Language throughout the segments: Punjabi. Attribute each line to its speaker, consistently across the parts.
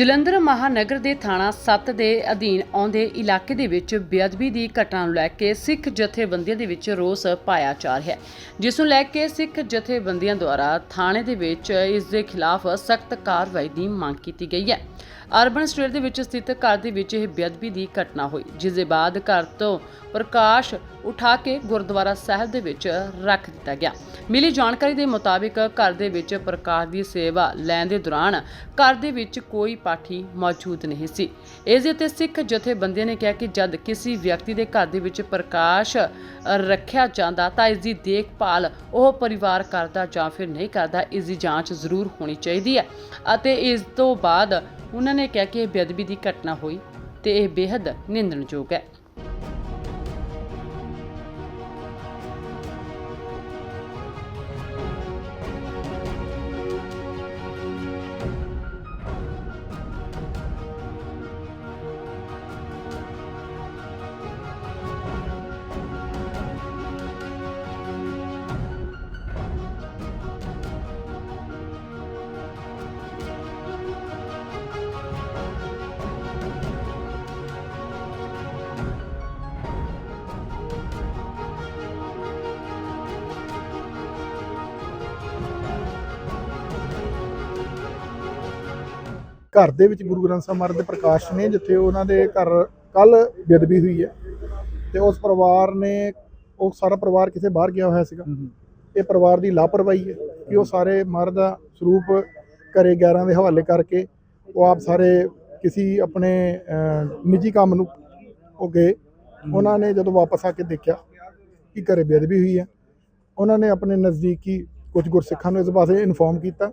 Speaker 1: ਜਲੰਧਰ ਮਹਾਨਗਰ ਦੇ ਥਾਣਾ 7 ਦੇ ਅਧੀਨ ਆਉਂਦੇ ਇਲਾਕੇ ਦੇ ਵਿੱਚ ਬੇਅਦਬੀ ਦੀ ਘਟਨਾ ਨੂੰ ਲੈ ਕੇ ਸਿੱਖ ਜਥੇਬੰਦੀਆਂ ਦੇ ਵਿੱਚ ਰੋਸ ਪਾਇਆ ਜਾ ਰਿਹਾ ਹੈ। ਜਿਸ ਨੂੰ ਲੈ ਕੇ ਸਿੱਖ ਜਥੇਬੰਦੀਆਂ ਦੁਆਰਾ ਥਾਣੇ ਦੇ ਵਿੱਚ ਇਸ ਦੇ ਖਿਲਾਫ ਸਖਤ ਕਾਰਵਾਈ ਦੀ ਮੰਗ ਕੀਤੀ ਗਈ ਹੈ। ਅਰਬਨ ਸਟੇਟ ਦੇ ਵਿੱਚ ਸਥਿਤ ਘਰ ਦੇ ਵਿੱਚ ਇਹ ਬੇਅਦਬੀ ਦੀ ਘਟਨਾ ਹੋਈ, ਜਿਸ ਦੇ ਬਾਅਦ ਘਰ ਤੋਂ ਪ੍ਰਕਾਸ਼ ਉਠਾ ਕੇ ਗੁਰਦੁਆਰਾ ਸਾਹਿਬ ਦੇ ਵਿੱਚ ਰੱਖ ਦਿੱਤਾ ਗਿਆ। ਮਿਲੀ ਜਾਣਕਾਰੀ ਦੇ ਮੁਤਾਬਿਕ ਘਰ ਦੇ ਵਿੱਚ ਪ੍ਰਕਾਸ਼ ਦੀ ਸੇਵਾ ਲੈਣ ਦੇ ਦੌਰਾਨ ਘਰ ਦੇ ਵਿੱਚ ਕੋਈ ਪਾਠੀ ਮੌਜੂਦ ਨਹੀਂ ਸੀ। ਇਸ ਦੇ ਉੱਤੇ ਸਿੱਖ ਜਥੇਬੰਦੀਆਂ ਨੇ ਕਿਹਾ ਕਿ ਜਦ ਕਿਸੇ ਵਿਅਕਤੀ ਦੇ ਘਰ ਦੇ ਵਿੱਚ ਪ੍ਰਕਾਸ਼ ਰੱਖਿਆ ਜਾਂਦਾ ਤਾਂ ਇਸ ਦੀ ਦੇਖਭਾਲ ਉਹ ਪਰਿਵਾਰ ਕਰਦਾ ਜਾਂ ਫਿਰ ਨਹੀਂ ਕਰਦਾ, ਇਸ ਦੀ ਜਾਂਚ ਜ਼ਰੂਰ ਹੋਣੀ ਚਾਹੀਦੀ ਹੈ। ਅਤੇ ਇਸ ਤੋਂ ਬਾਅਦ ਉਹਨਾਂ ਨੇ ਕਿਹਾ ਕਿ ਇਹ ਬੇਅਦਬੀ ਦੀ ਘਟਨਾ ਹੋਈ ਤੇ ਇਹ ਬੇहद ਨਿੰਦਣਯੋਗ ਹੈ।
Speaker 2: ਘਰ ਦੇ ਵਿੱਚ ਗੁਰੂ ਗ੍ਰੰਥ ਸਾਹਿਬ ਮਹਾਰਾਜ ਦੇ ਪ੍ਰਕਾਸ਼ ਨੇ ਜਿੱਥੇ ਉਹਨਾਂ ਦੇ ਘਰ ਕੱਲ ਬੇਦਬੀ ਹੋਈ ਹੈ ਤੇ ਉਸ ਪਰਿਵਾਰ ਨੇ ਉਹ ਸਾਰਾ ਪਰਿਵਾਰ ਕਿਸੇ ਬਾਹਰ ਗਿਆ ਹੋਇਆ ਸੀਗਾ। ਇਹ ਪਰਿਵਾਰ ਦੀ ਲਾਪਰਵਾਹੀ ਹੈ ਕਿ ਉਹ ਸਾਰੇ ਮਹਾਰਾਜ ਦਾ ਸਰੂਪ ਘਰੇ 11 ਦੇ ਹਵਾਲੇ ਕਰਕੇ ਉਹ ਆਪ ਸਾਰੇ ਕਿਸੇ ਆਪਣੇ ਨਿੱਜੀ ਕੰਮ ਨੂੰ ਉਹ ਗਏ। ਉਹਨਾਂ ਨੇ ਜਦੋਂ ਵਾਪਸ ਆ ਕੇ ਦੇਖਿਆ ਕਿ ਘਰੇ ਬੇਦਬੀ ਹੋਈ ਹੈ ਉਹਨਾਂ ਨੇ ਆਪਣੇ ਨਜ਼ਦੀਕੀ ਕੁਝ ਗੁਰਸਿੱਖਾਂ ਨੂੰ ਇਸ ਬਾਰੇ ਇਨਫੋਰਮ ਕੀਤਾ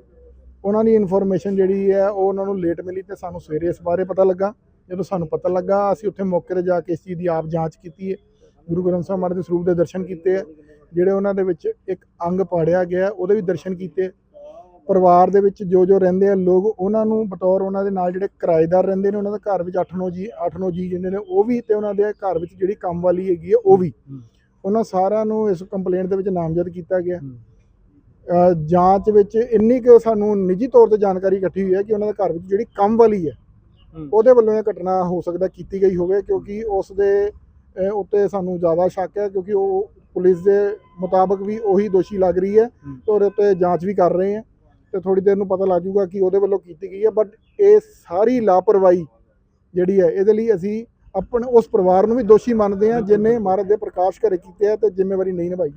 Speaker 2: ਉਹਨਾਂ ਦੀ ਇਨਫੋਰਮੇਸ਼ਨ ਜਿਹੜੀ ਹੈ ਉਹ ਉਹਨਾਂ ਨੂੰ ਲੇਟ ਮਿਲੀ ਤੇ ਸਾਨੂੰ ਸਵੇਰੇ ਇਸ ਬਾਰੇ ਪਤਾ ਲੱਗਾ। ਜਦੋਂ ਸਾਨੂੰ ਪਤਾ ਲੱਗਾ ਅਸੀਂ ਉੱਥੇ ਮੌਕੇ ਤੇ ਜਾ ਕੇ ਇਸ ਚੀਜ਼ ਦੀ ਆਪ ਜਾਂਚ ਕੀਤੀ ਹੈ। ਗੁਰੂ ਗ੍ਰੰਥ ਸਾਹਿਬ ਮਹਾਰਾਜ ਦੇ ਸਰੂਪ ਦੇ ਦਰਸ਼ਨ ਕੀਤੇ ਹੈ ਜਿਹੜੇ ਉਹਨਾਂ ਦੇ ਵਿੱਚ ਇੱਕ ਅੰਗ ਪਾੜਿਆ ਗਿਆ ਉਹਦੇ ਵੀ ਦਰਸ਼ਨ ਕੀਤੇ ਪਰਿਵਾਰ ਦੇ ਵਿੱਚ ਜੋ ਜੋ ਰਹਿੰਦੇ ਆ ਲੋਕ ਉਹਨਾਂ ਨੂੰ ਬਤੌਰ ਉਹਨਾਂ ਦੇ ਨਾਲ ਜਿਹੜੇ ਕਿਰਾਏਦਾਰ ਰਹਿੰਦੇ ਨੇ ਉਹਨਾਂ ਦੇ ਘਰ ਵਿੱਚ 8-9 ਜੀ 8-9 ਜੀ ਜਿੰਨੇ ਨੇ ਉਹ ਵੀ ਤੇ ਉਹਨਾਂ ਦੇ ਘਰ ਵਿੱਚ ਜਿਹੜੀ ਕੰਮ ਵਾਲੀ ਹੈਗੀ ਹੈ ਉਹ ਵੀ। ਉਹਨਾਂ ਸਾਰਿਆਂ ਨੂੰ ਇਸ ਕੰਪਲੇਂਟ ਦੇ ਵਿੱਚ ਨਾਮਜ਼ਦ ਕੀਤਾ ਗਿਆ। ਜਾਂਚ ਵਿੱਚ ਇੰਨੀ ਕੁ ਸਾਨੂੰ ਨਿੱਜੀ ਤੌਰ ਤੇ ਜਾਣਕਾਰੀ ਇਕੱਠੀ ਹੋਈ ਹੈ ਕਿ ਉਹਨਾਂ ਦੇ ਘਰ ਵਿੱਚ ਜਿਹੜੀ ਕੰਮ ਵਾਲੀ ਹੈ
Speaker 3: ਹੂੰ।
Speaker 2: ਉਹਦੇ ਵੱਲੋਂ ਇਹ ਘਟਨਾ ਹੋ ਸਕਦਾ ਕੀਤੀ ਗਈ ਹੋਵੇ ਕਿਉਂਕਿ ਉਸ ਦੇ ਉੱਤੇ ਸਾਨੂੰ ਜ਼ਿਆਦਾ ਸ਼ੱਕ ਹੈ ਕਿਉਂਕਿ ਉਹ ਪੁਲਿਸ ਦੇ ਮੁਤਾਬਕ ਵੀ ਉਹੀ ਦੋਸ਼ੀ ਲੱਗ ਰਹੀ ਹੈ
Speaker 3: ਹੂੰ।
Speaker 2: ਤੇ ਉਹਦੇ ਉੱਤੇ ਜਾਂਚ ਵੀ ਕਰ ਰਹੇ ਹਾਂ ਤੇ ਥੋੜੀ ਦੇਰ ਨੂੰ ਪਤਾ ਲੱਗ ਜਾਊਗਾ ਕਿ ਉਹਦੇ ਵੱਲੋਂ ਕੀਤੀ ਗਈ ਹੈ ਬਟ ਇਹ ਸਾਰੀ ਲਾਪਰਵਾਹੀ ਜਿਹੜੀ ਹੈ ਇਹਦੇ ਲਈ ਅਸੀਂ ਆਪਣੇ ਉਸ ਪਰਿਵਾਰ ਨੂੰ ਵੀ ਦੋਸ਼ੀ ਮੰਨਦੇ ਹਾਂ ਜਿਨੇ ਮਹਾਰਾਜ ਦੇ ਪ੍ਰਕਾਸ਼ ਘਰੇ ਕੀਤੇ ਆ ਤੇ ਜ਼ਿੰਮੇਵਾਰੀ ਨਹੀਂ ਨਿਭਾਈ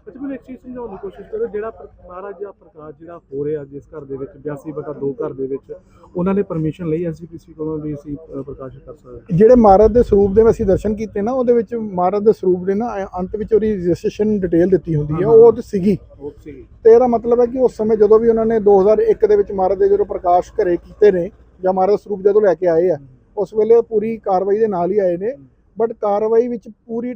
Speaker 3: ਅੱਛਾ ਮੈਨੂੰ ਇੱਕ ਚੀਜ਼ ਸਮਝਾਉਣ ਦੀ ਕੋਸ਼ਿਸ਼ ਕਰੋ ਜਿਹੜਾ ਮਹਾਰਾਜ ਦਾ ਪ੍ਰਕਾਸ਼ ਜਿਹੜਾ ਹੋ ਰਿਹਾ ਜਿਸ ਘਰ ਦੇ ਵਿੱਚ 82 ਬਟਾ 2 ਘਰ ਦੇ ਵਿੱਚ ਉਹਨਾਂ ਨੇ ਪਰਮਿਸ਼ਨ ਲਈ ਐਸਜੀਪੀਸੀ ਕੋਲੋਂ ਵੀ ਅਸੀਂ ਅ, ਪ੍ਰਕਾਸ਼ ਕਰ ਸਕਦੇ
Speaker 2: ਜਿਹੜੇ ਮਹਾਰਾਜ ਦੇ ਸਰੂਪ ਦੇ ਅਸੀਂ ਦਰਸ਼ਨ ਕੀਤੇ ਨਾ ਉਹਦੇ ਵਿੱਚ ਮਹਾਰਾਜ ਦੇ ਸਰੂਪ ਦੇ ਨਾ ਅੰਤ ਵਿੱਚ ਉਹਦੀ ਰਜਿਸਟ੍ਰੇਸ਼ਨ ਡਿਟੇਲ ਦਿੱਤੀ ਹੁੰਦੀ ਹੈ ਉਹ ਸੀਗੀ। ਤੇ ਇਹਦਾ ਮਤਲਬ ਹੈ ਕਿ ਉਸ ਸਮੇਂ ਜਦੋਂ ਵੀ ਉਹਨਾਂ ਨੇ 2001 ਦੇ ਵਿੱਚ ਮਹਾਰਾਜ ਦੇ ਜਦੋਂ ਪ੍ਰਕਾਸ਼ ਘਰੇ ਕੀਤੇ ਨੇ ਜਾਂ ਮਹਾਰਾਜ ਸਰੂਪ ਜਦੋਂ ਲੈ ਕੇ ਆਏ ਆ ਉਸ ਵੇਲੇ ਪੂਰੀ ਕਾਰਵਾਈ ਦੇ ਨਾਲ ਹੀ ਆਏ ਨੇ ਬਟ ਕਾਰਵਾਈ ਵਿੱਚ ਪੂਰੀ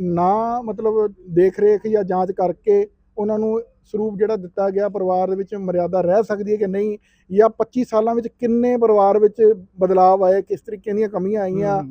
Speaker 2: ਨਾ ਮਤਲਬ ਦੇਖ ਰੇਖ ਜਾਂ ਜਾਂਚ ਕਰਕੇ ਉਹਨਾਂ ਨੂੰ ਸਰੂਪ ਜਿਹੜਾ ਦਿੱਤਾ ਗਿਆ ਪਰਿਵਾਰ ਦੇ ਵਿੱਚ ਮਰਿਆਦਾ ਰਹਿ ਸਕਦੀ ਹੈ ਕਿ ਨਹੀਂ? ਜਾਂ 25 ਸਾਲਾਂ ਵਿੱਚ ਕਿੰਨੇ ਪਰਿਵਾਰ ਵਿੱਚ ਬਦਲਾਅ ਆਏ ਕਿਸ ਤਰੀਕੇ ਦੀਆਂ ਕਮੀਆਂ ਆਈਆਂ?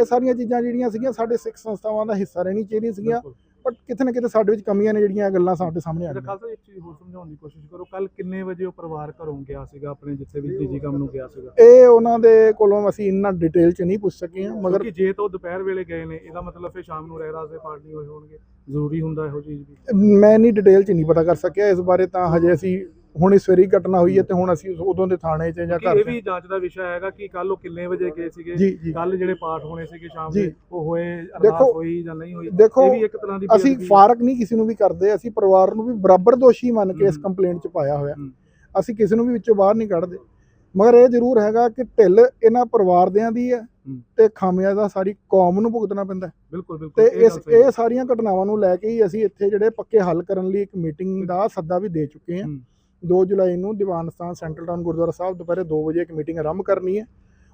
Speaker 2: ਇਹ ਸਾਰੀਆਂ ਚੀਜ਼ਾਂ ਜਿਹੜੀਆਂ ਸੀਗੀਆਂ ਸਾਡੇ ਸਿੱਖ ਸੰਸਥਾਵਾਂ ਦਾ ਹਿੱਸਾ ਰਹਿਣੀ ਚਾਹੀਦੀਆਂ ਸੀਗੀਆਂ। ਬਟ ਕਿਤੇ ਨਾ ਕਿਤੇ ਸਾਡੇ ਵਿੱਚ ਕਮੀਆਂ ਨੇ ਜਿਹੜੀਆਂ ਇਹ ਗੱਲਾਂ ਸਾਡੇ ਸਾਹਮਣੇ ਆ ਰਹੀਆਂ।
Speaker 3: ਖਾਲਸਾ ਇੱਕ ਚੀਜ਼ ਹੋਰ ਸਮਝਾਉਣ ਦੀ ਕੋਸ਼ਿਸ਼ ਕਰੋ ਕੱਲ ਕਿੰਨੇ ਵਜੇ ਉਹ ਪਰਿਵਾਰ ਘਰੋਂ ਗਿਆ ਸੀਗਾ ਆਪਣੇ ਜਿੱਥੇ ਵੀ ਨਿੱਜੀ ਕੰਮ ਨੂੰ ਗਿਆ ਸੀਗਾ?
Speaker 2: ਇਹ ਉਹਨਾਂ ਦੇ ਕੋਲੋਂ ਅਸੀਂ ਇੰਨਾ ਡਿਟੇਲ ਚ ਨਹੀਂ ਪੁੱਛ ਸਕੇ ਹਾਂ ਮਗਰ
Speaker 3: ਕਿਉਂਕਿ ਜੇ ਤਾਂ ਉਹ ਦੁਪਹਿਰ ਵੇਲੇ ਗਏ ਨੇ ਇਹਦਾ ਮਤਲਬ ਫਿਰ ਸ਼ਾਮ ਨੂੰ ਰਹਿਰਾਸ ਦੇ ਪਾਰਟੀ ਹੋਏ ਹੋਣਗੇ। ਜ਼ਰੂਰੀ ਹੁੰਦਾ ਇਹੋ ਚੀਜ਼ ਵੀ।
Speaker 2: ਮੈਂ ਨਹੀਂ ਡਿਟੇਲ ਚ ਨਹੀਂ ਪਤਾ ਕਰ ਸਕਿਆ ਇਸ ਬਾਰੇ ਤਾਂ ਹਜੇ ਅਸੀਂ ਹੁਣ ਇਸ ਵਾਰੀ ਘਟਨਾ ਹੋਈ ਹੈ ਤੇ ਹੁਣ ਅਸੀਂ ਉਦੋਂ ਦੇ ਥਾਣੇ 'ਚ ਜਾਂ ਘਰ
Speaker 3: ਇਹ
Speaker 2: 'ਚ
Speaker 3: ਵੀ ਜਾਂਚ ਦਾ ਵਿਸ਼ਾ ਹੈਗਾ ਕਿ ਕੱਲ ਉਹ ਕਿੰਨੇ ਵਜੇ ਗਏ ਸੀਗੇ
Speaker 2: ਜੀ
Speaker 3: ਕੱਲ ਜਿਹੜੇ ਪਾਠ ਹੋਣੇ ਸੀਗੇ ਸ਼ਾਮ
Speaker 2: ਜੀ।
Speaker 3: ਦੇ ਉਹ ਹੋਏ ਅਰਦਾਸ
Speaker 2: ਦੇਖੋ-
Speaker 3: ਹੋਈ ਜਾਂ ਨਹੀਂ ਹੋਈ
Speaker 2: ਦੇਖੋ,
Speaker 3: ਇਹ ਵੀ ਇੱਕ ਤਰ੍ਹਾਂ ਦੀ
Speaker 2: ਅਸੀਂ
Speaker 3: ਬੇਅਦਬੀ ਹੈ।
Speaker 2: ਫਾਰਕ ਨਹੀਂ ਕਿਸੇ ਨੂੰ ਵੀ ਕਰਦੇ ਅਸੀਂ ਪਰਿਵਾਰ ਨੂੰ ਵੀ ਬਰਾਬਰ ਦੋਸ਼ੀ ਮੰਨ ਕੇ ਇਸ
Speaker 3: ਹਮ।
Speaker 2: ਕੰਪਲੇਂਟ 'ਚ ਪਾਇਆ ਹੋਇਆ
Speaker 3: ਹਮ।
Speaker 2: ਅਸੀਂ ਕਿਸੇ ਨੂੰ ਵੀ ਵਿੱਚੋਂ ਬਾਹਰ ਨਹੀਂ ਕੱਢਦੇ ਮਗਰ ਇਹ ਜ਼ਰੂਰ ਹੈਗਾ ਕਿ ਢਿੱਲ ਇਹਨਾਂ ਪਰਿਵਾਰ ਦਿਆਂ ਦੀ ਹੈ
Speaker 3: ਹਮ।
Speaker 2: ਤੇ ਖਾਮਿਆਜ਼ਾ ਸਾਰੀ ਕੌਮ ਨੂੰ ਭੁਗਤਣਾ ਪੈਂਦਾ ਹੈ।
Speaker 3: ਬਿਲਕੁਲ ਬਿਲਕੁਲ
Speaker 2: ਤੇ
Speaker 3: ਇਹ
Speaker 2: ਇਸ
Speaker 3: ਗੱਲ ਸਹੀ ਹੈ।
Speaker 2: ਇਹ ਸਾਰੀਆਂ ਘਟਨਾਵਾਂ ਨੂੰ ਲੈ ਕੇ ਹੀ ਅਸੀਂ ਇੱਥੇ ਜਿਹੜੇ ਪੱਕੇ ਹੱਲ ਕਰਨ ਲਈ ਇੱਕ ਮੀਟਿੰਗ ਦਾ ਸੱਦਾ ਵੀ ਦੇ ਚੁੱਕੇ ਹਾਂ
Speaker 3: ਹਮ।
Speaker 2: 2 ਜੁਲਾਈ ਨੂੰ ਦੀਵਾਨ ਸਥਾਨ ਸੈਂਟਰਲ ਟਾਊਨ ਗੁਰਦੁਆਰਾ ਸਾਹਿਬ ਦੁਪਹਿਰੇ 2 ਵਜੇ ਇੱਕ ਮੀਟਿੰਗ ਆਰੰਭ ਕਰਨੀ ਹੈ।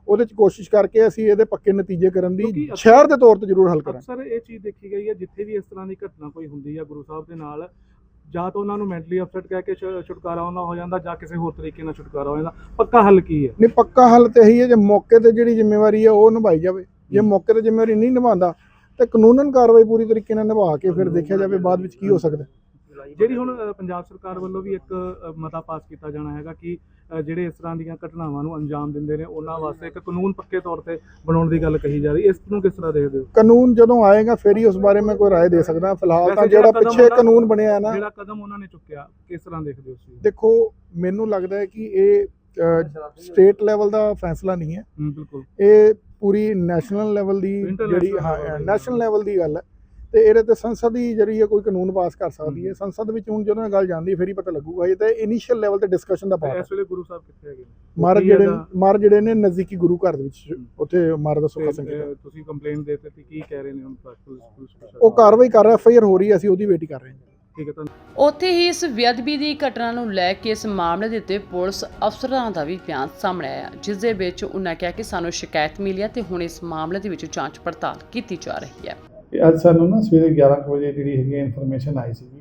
Speaker 2: ਉਹਦੇ 'ਚ ਕੋਸ਼ਿਸ਼ ਕਰਕੇ ਅਸੀਂ ਇਹਦੇ ਪੱਕੇ ਨਤੀਜੇ ਕਰਨ ਦੀ ਸ਼ਹਿਰ ਦੇ ਤੌਰ ਤੇ ਜ਼ਰੂਰ ਹੱਲ ਕਰਾਂਗੇ।
Speaker 3: ਅਕਸਰ ਇਹ ਚੀਜ਼ ਦੇਖੀ ਗਈ ਹੈ ਜਿੱਥੇ ਵੀ ਇਸ ਤਰ੍ਹਾਂ ਦੀ ਘਟਨਾ ਕੋਈ ਹੁੰਦੀ ਹੈ ਗੁਰੂ ਸਾਹਿਬ ਦੇ ਨਾਲ ਜਾਂ ਤਾਂ ਉਹਨਾਂ ਨੂੰ ਮੈਂਟਲੀ ਅਪਸੈਟ ਕਹਿ ਕੇ ਛੁਟਕਾਰਾ ਉਹਨਾਂ ਹੋ ਜਾਂਦਾ ਜਾਂ ਕਿਸੇ ਹੋਰ ਤਰੀਕੇ ਨਾਲ ਛੁਟਕਾਰਾ ਹੋ ਜਾਂਦਾ। ਪੱਕਾ ਹੱਲ ਕੀ ਹੈ?
Speaker 2: ਨਹੀਂ ਪੱਕਾ ਹੱਲ ਤੇ ਇਹੀ ਹੈ ਜੇ ਮੌਕੇ ਤੇ ਜਿਹੜੀ ਜ਼ਿੰਮੇਵਾਰੀ ਹੈ ਉਹ ਨਿਭਾਈ ਜਾਵੇ। ਜੇ। ਮੌਕੇ ਤੇ ਜ਼ਿੰਮੇਵਾਰੀ ਨਹੀਂ ਨਿਭਾਉਂਦਾ ਤੇ ਕਾਨੂੰਨਨ ਕਾਰਵਾਈ ਪੂਰੀ ਤਰੀਕੇ ਨਾਲ ਨਿਭਾ ਕੇ ਫਿਰ ਦੇਖਿਆ ਜਾਵੇ ਬਾਅਦ ਵਿੱਚ ਕੀ ਹੋ ਸਕਦਾ।
Speaker 3: ਜਿਹੜੀ ਹੁਣ ਅ, ਪੰਜਾਬ ਸਰਕਾਰ ਵੱਲੋਂ ਵੀ ਇੱਕ ਅ, ਮਤਾ ਪਾਸ ਕੀਤਾ ਜਾਣਾ ਹੈਗਾ ਕਿ ਅ, ਜਿਹੜੇ ਇਸ ਤਰ੍ਹਾਂ ਦੀਆਂ ਘਟਨਾਵਾਂ ਨੂੰ ਅੰਜਾਮ ਦਿੰਦੇ ਨੇ ਉਹਨਾਂ ਵਾਸਤੇ ਇੱਕ ਕਾਨੂੰਨ ਪੱਕੇ ਤੌਰ ਤੇ ਬਣਾਉਣ ਦੀ ਗੱਲ ਕਹੀ ਜਾ ਰਹੀ ਇਸ ਨੂੰ ਕਿਸ ਤਰ੍ਹਾਂ ਦੇਖਦੇ ਹੋ
Speaker 2: ਕਾਨੂੰਨ ਜਦੋਂ ਆਏਗਾ ਫਿਰ ਹੀ ਉਸ ਬਾਰੇ ਮੈਂ ਕੋਈ رائے ਦੇ ਸਕਦਾ ਫਿਲਹਾਲ ਤਾਂ
Speaker 3: ਵੈਸੇ
Speaker 2: ਜਿਹੜਾ
Speaker 3: ਜਿਹੜਾ ਕਦਮ
Speaker 2: ਪਿੱਛੇ
Speaker 3: ਉਹਨਾਂ-
Speaker 2: ਕਾਨੂੰਨ ਬਣਿਆ ਨਾ
Speaker 3: ਜਿਹੜਾ ਕਦਮ ਉਹਨਾਂ ਨੇ ਚੁੱਕਿਆ ਕਿਸ ਤਰ੍ਹਾਂ ਦੇਖਦੇ ਹੋ ਤੁਸੀਂ
Speaker 2: ਦੇਖੋ ਮੈਨੂੰ ਲੱਗਦਾ ਹੈ ਕਿ ਇਹ ਸਟੇਟ ਲੈਵਲ ਦਾ ਫੈਸਲਾ ਨਹੀਂ ਹੈ
Speaker 3: ਹੂੰ ਬਿਲਕੁਲ
Speaker 2: ਇਹ ਪੂਰੀ ਨੈਸ਼ਨਲ ਲੈਵਲ ਦੀ
Speaker 3: International
Speaker 2: ਜਿਹੜੀ
Speaker 3: level
Speaker 2: ਹਾਂ
Speaker 3: ਦੀ
Speaker 2: ਨੈਸ਼ਨਲ ਲੈਵਲ ਦੀ ਗੱਲ ਹੈ ਤੇ ਇਹਦੇ ਤੇ ਸੰਸਦ ਹੀ ਜਿਹੜੀ ਹੈ ਕੋਈ ਕਾਨੂੰਨ ਪਾਸ ਕਰ ਸਕਦੀ ਹੈ। ਸੰਸਦ ਵਿੱਚ ਹੁਣ ਜਦੋਂ ਇਹ ਗੱਲ ਜਾਂਦੀ ਫਿਰ ਹੀ ਪਤਾ ਲੱਗੂਗਾ। ਇਹ ਤਾਂ ਇਨੀਸ਼ੀਅਲ ਲੈਵਲ ਤੇ ਡਿਸਕਸ਼ਨ ਦਾ ਪਾਰਟ ਹੈ।
Speaker 3: ਇਸ ਵੇਲੇ ਗੁਰੂ ਸਾਹਿਬ ਕਿੱਥੇ ਹੈਗੇ ਕੀ
Speaker 2: ਜਿਹੜੇ ਮਾਰ ਜਿਹੜੇ ਨੇ ਨਜ਼ਦੀਕੀ ਗੁਰੂ ਘਰ ਦੇ ਵਿੱਚ। ਉੱਥੇ ਮਾਰ ਦਾ ਸੁੱਖਾ ਸੰਕੇਤ
Speaker 3: ਤੁਸੀਂ ਕੰਪਲੇਂਟ ਦੇ ਦਿੱਤੀ ਕੀ ਕਹਿ ਰਹੇ ਨੇ ਹੁਣ ਪ੍ਰਸ਼ਾਸਨ?
Speaker 2: ਉਹ ਕਾਰਵਾਈ ਕਰ ਰਿਹਾ ਐਫ ਆਈ ਆਰ ਹੋ ਰਹੀ ਹੈ ਅਸੀਂ ਉਹਦੀ ਵੇਟ ਕਰ ਰਹੇ ਹਾਂ।
Speaker 3: ਠੀਕ ਹੈ ਤੁਹਾਨੂੰ
Speaker 1: ਉੱਥੇ ਹੀ ਇਸ ਬੇਅਦਬੀ ਦੀ ਘਟਨਾ ਨੂੰ ਲੈ ਕੇ ਇਸ ਮਾਮਲੇ ਦੇ ਉੱਤੇ ਪੁਲਿਸ ਅਫਸਰਾਂ ਦਾ ਵੀ ਬਿਆਨ ਸਾਹਮਣੇ ਆਇਆ ਜਿਸ ਦੇ ਵਿੱਚ ਉਹਨਾਂ ਕਿਹਾ ਕਿ ਸਾਨੂੰ ਸ਼ਿਕਾਇਤ ਮਿਲੀ ਹੈ ਤੇ ਹੁਣ ਇਸ ਮਾਮਲੇ ਦੇ ਵਿੱਚ ਜਾਂਚ ਪੜਤਾਲ ਕੀਤੀ ਜਾ ਰਹੀ ਹੈ।
Speaker 4: ਤੇ ਅੱਜ ਸਾਨੂੰ ਨਾ ਸਵੇਰੇ 11 ਕੁ ਵਜੇ ਜਿਹੜੀ ਹੈਗੀ ਇਨਫੋਰਮੇਸ਼ਨ ਆਈ ਸੀਗੀ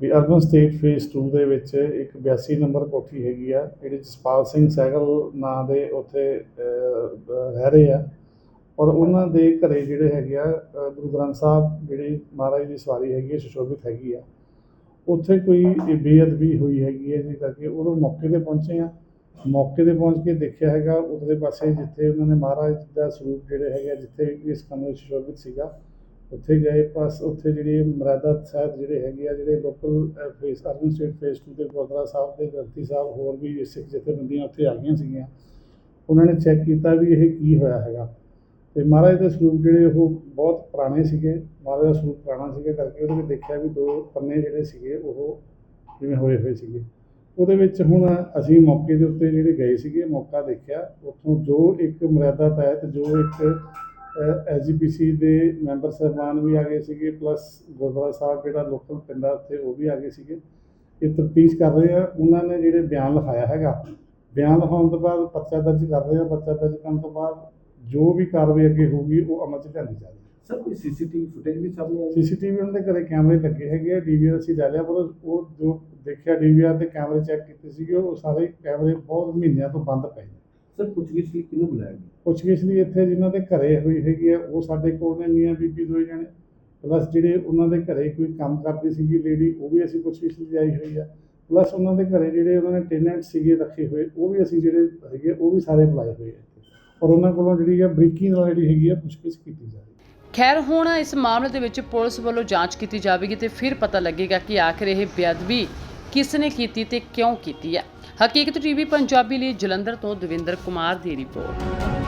Speaker 4: ਵੀ ਅਰਬਨ ਸਟੇਟ ਫੇਸ 2 ਦੇ ਵਿੱਚ ਇੱਕ 82 ਨੰਬਰ ਕੋਠੀ ਹੈਗੀ ਆ ਜਿਹੜੀ ਜਸਪਾਲ ਸਿੰਘ ਸਹਿਗਲ ਨਾਂ ਦੇ ਉੱਥੇ ਰਹਿ ਰਹੇ ਆ। ਔਰ ਉਹਨਾਂ ਦੇ ਘਰੇ ਜਿਹੜੇ ਹੈਗੇ ਆ ਗੁਰੂ ਗ੍ਰੰਥ ਸਾਹਿਬ ਜਿਹੜੀ ਮਹਾਰਾਜ ਦੀ ਸਵਾਰੀ ਹੈਗੀ ਹੈ ਸੁਸ਼ੋਭਿਤ ਹੈਗੀ ਆ। ਉੱਥੇ ਕੋਈ ਬੇਅਦਬੀ ਹੋਈ ਹੈਗੀ ਹੈ ਜਿਸ ਕਰਕੇ ਉਦੋਂ ਮੌਕੇ ਤੇ ਪਹੁੰਚੇ ਆ। ਮੌਕੇ ਤੇ ਪਹੁੰਚ ਕੇ ਦੇਖਿਆ ਹੈਗਾ ਉਧਰਲੇ ਪਾਸੇ ਜਿੱਥੇ ਉਹਨਾਂ ਨੇ ਮਹਾਰਾਜ ਦਾ ਸਰੂਪ ਜਿਹੜੇ ਹੈਗੇ ਆ, ਜਿੱਥੇ ਇਸ ਕਮਰੇ 'ਚ ਸੁਸ਼ੋਭਿਤ ਸੀਗਾ ਉੱਥੇ ਗਏ ਪਾਸ ਉੱਥੇ ਜਿਹੜੀ ਮਰਾਦਾ ਸਾਹਿਬ ਜਿਹੜੇ ਹੈਗੇ ਆ, ਜਿਹੜੇ local phase urban state phase 2 ਦੇ ਗੁਰਦੁਆਰਾ ਸਾਹਿਬ ਦੇ ਗ੍ਰੰਥੀ ਸਾਹਿਬ ਹੋਰ ਵੀ ਸਿੱਖ ਜਥੇਬੰਦੀਆਂ ਉੱਥੇ ਆ ਗਈਆਂ ਸੀਗੀਆਂ। ਉਹਨਾਂ ਨੇ ਚੈੱਕ ਕੀਤਾ ਵੀ ਇਹ ਕੀ ਹੋਇਆ ਹੈਗਾ। ਤੇ ਮਹਾਰਾਜ ਦੇ ਸਰੂਪ ਜਿਹੜੇ ਉਹ ਬਹੁਤ ਪੁਰਾਣੇ ਸੀਗੇ, ਮਹਾਰਾਜ ਦਾ ਸਰੂਪ ਪੁਰਾਣਾ ਸੀਗਾ ਕਰਕੇ ਉਹਦੇ ਵਿੱਚ ਦੇਖਿਆ ਵੀ ਦੋ ਪੰਨੇ ਜਿਹੜੇ ਸੀਗੇ, ਉਹ ਜਿਵੇਂ ਹੋਏ ਹੋਏ ਸੀਗੇ। ਉਹਦੇ ਵਿੱਚ ਹੁਣ ਅਸੀਂ ਮੌਕੇ ਦੇ ਉੱਤੇ ਜਿਹੜੇ ਗਏ ਸੀਗੇ, ਮੌਕਾ ਦੇਖਿਆ, ਉੱਥੋਂ ਜੋ ਇੱਕ ਮਰਿਆਦਾ ਤਹਿਤ, ਜੋ ਇੱਕ ਐਸਜੀਪੀਸੀ ਦੇ ਮੈਂਬਰ ਸਾਹਿਬਾਨ ਵੀ ਆ ਗਏ ਸੀਗੇ ਪਲੱਸ ਗੁਰਦੁਆਰਾ ਸਾਹਿਬ ਜਿਹੜਾ ਲੋਕਲ ਪਿੰਡਾ ਉੱਥੇ ਉਹ ਵੀ ਆ ਗਏ ਸੀਗੇ। ਇਹ ਤਫਤੀਸ਼ ਕਰ ਰਹੇ ਆ। ਉਹਨਾਂ ਨੇ ਜਿਹੜੇ ਬਿਆਨ ਲਿਖਾਇਆ ਹੈਗਾ ਬਿਆਨ ਲਿਖਾਉਣ ਤੋਂ ਬਾਅਦ ਪਰਚਾ ਦਰਜ ਕਰ ਰਹੇ ਆ। ਪਰਚਾ ਦਰਜ ਕਰਨ ਤੋਂ ਬਾਅਦ ਜੋ ਵੀ ਕਾਰਵਾਈ ਅੱਗੇ ਹੋਊਗੀ ਉਹ ਅਮਲ 'ਚ ਲਿਆਂਦੀ ਜਾਵੇਗੀ।
Speaker 5: ਸਰ ਕੋਈ ਸੀਸੀਟੀਵੀ ਫੁਟੇਜ ਵੀ ਸਾਹਮਣੇ ਆਈ?
Speaker 4: ਸੀਸੀਟੀਵੀ ਉਹਨਾਂ ਦੇ ਘਰੇ ਕੈਮਰੇ ਲੱਗੇ ਹੈਗੇ ਆ। ਡੀਵੀਆਰ ਅਸੀਂ ਲੈ ਲਿਆ ਪਰ ਉਹ ਜੋ ਦੇਖਿਆ ਡੀਵੀਆਰ ਤੇ ਕੈਮਰੇ ਚੈੱਕ ਕੀਤੇ ਸੀਗੇ ਉਹ ਸਾਰੇ ਕੈਮਰੇ ਬਹੁਤ ਮਹੀਨਿਆਂ ਤੋਂ ਬੰਦ ਪਏ
Speaker 5: ਸਰ ਪੁੱਛਗਿੱਛ ਲਈ ਕਿਹਨੂੰ ਬੁਲਾਇਆ ਗਿਆ?
Speaker 4: ਪੁੱਛਗਿੱਛ ਲਈ ਇੱਥੇ ਜਿਨ੍ਹਾਂ ਦੇ ਘਰੇ ਹੋਈ ਹੈਗੀ ਆ ਉਹ ਸਾਡੇ ਕੋਲ ਨੇ ਮੀਆਂ ਬੀਬੀ ਦੋਏ ਜਣੇ। ਪਲੱਸ ਜਿਹੜੇ ਉਹਨਾਂ ਦੇ ਘਰੇ ਕੋਈ ਕੰਮ ਕਰਦੀ ਸੀਗੀ ਲੇਡੀ ਉਹ ਵੀ ਅਸੀਂ ਪੁੱਛਗਿੱਛ ਲਈ ਆਈ ਹੋਈ ਆ। ਪਲੱਸ ਉਹਨਾਂ ਦੇ ਘਰੇ ਜਿਹੜੇ ਉਹਨਾਂ ਨੇ ਟੈਨੈਂਟ ਸੀਗੇ ਰੱਖੇ ਹੋਏ ਉਹ ਵੀ ਅਸੀਂ ਜਿਹੜੇ ਹੈਗੇ ਉਹ ਵੀ ਸਾਰੇ ਬੁਲਾਏ ਹੋਏ ਆ। ਔਰ ਉਹਨਾਂ ਕੋਲੋਂ ਜਿਹੜੀ ਆ ਬਰੀਕੀ ਨਾਲ ਜਿਹੜੀ ਹੈਗੀ ਆ ਪੁੱਛਗਿੱਛ ਕੀਤੀ ਜਾ ਰਹੀ ਹੈ।
Speaker 1: ਖੈਰ ਹੁਣ ਇਸ ਮਾਮਲੇ ਦੇ ਵਿੱਚ ਪੁਲਿਸ ਵੱਲੋਂ ਜਾਂਚ ਕੀਤੀ ਜਾਵੇਗੀ ਤੇ ਫਿਰ ਪਤਾ ਲੱਗੇਗਾ ਕਿ ਆਖਿਰ ਇਹ ਬੇਅਦਬੀ ਕਿਸ ਨੇ ਕੀਤੀ ਤੇ ਕਿਉਂ ਕੀਤੀ ਹੈ? ਹਕੀਕਤ ਟੀਵੀ ਪੰਜਾਬੀ ਲਈ ਜਲੰਧਰ ਤੋਂ ਦਵਿੰਦਰ ਕੁਮਾਰ ਦੀ ਰਿਪੋਰਟ।